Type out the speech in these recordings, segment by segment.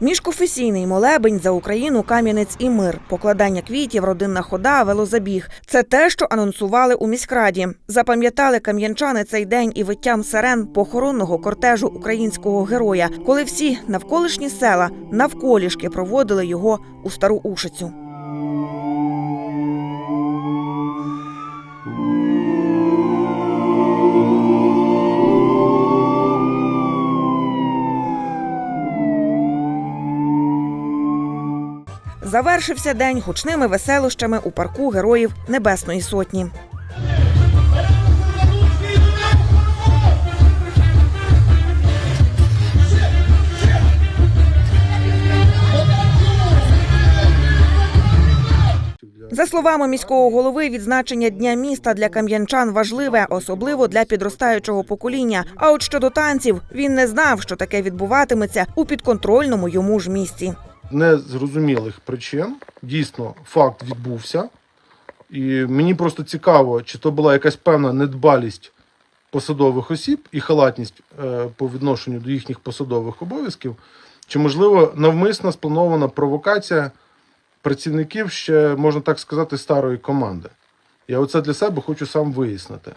Міжконфесійний молебень за Україну, Кам'янець і мир, покладання квітів, родинна хода, велозабіг це те, що анонсували у міськраді. Запам'ятали кам'янчани цей день і виттям сирен похоронного кортежу українського героя, коли всі навколишні села навколішки проводили його у стару ушицю. Завершився день гучними веселощами у парку героїв Небесної Сотні. За словами міського голови, відзначення дня міста для кам'янчан важливе, особливо для підростаючого покоління. А от щодо танців, він не знав, що таке відбуватиметься у підконтрольному йому ж місті. Незрозумілих причин. Дійсно, факт відбувся. І мені просто цікаво, чи то була якась певна недбалість посадових осіб і халатність е, по відношенню до їхніх посадових обов'язків, чи, можливо, навмисно спланована провокація працівників ще, можна так сказати, старої команди. Я оце для себе хочу сам вияснити.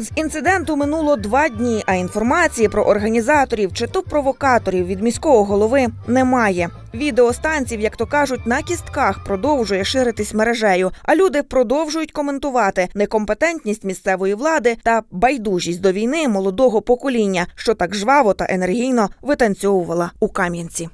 З інциденту минуло два дні, а інформації про організаторів чи то провокаторів від міського голови немає. Відео станців, як то кажуть, на кістках продовжує ширитись мережею. А люди продовжують коментувати некомпетентність місцевої влади та байдужість до війни молодого покоління, що так жваво та енергійно витанцьовувала у Кам'янці.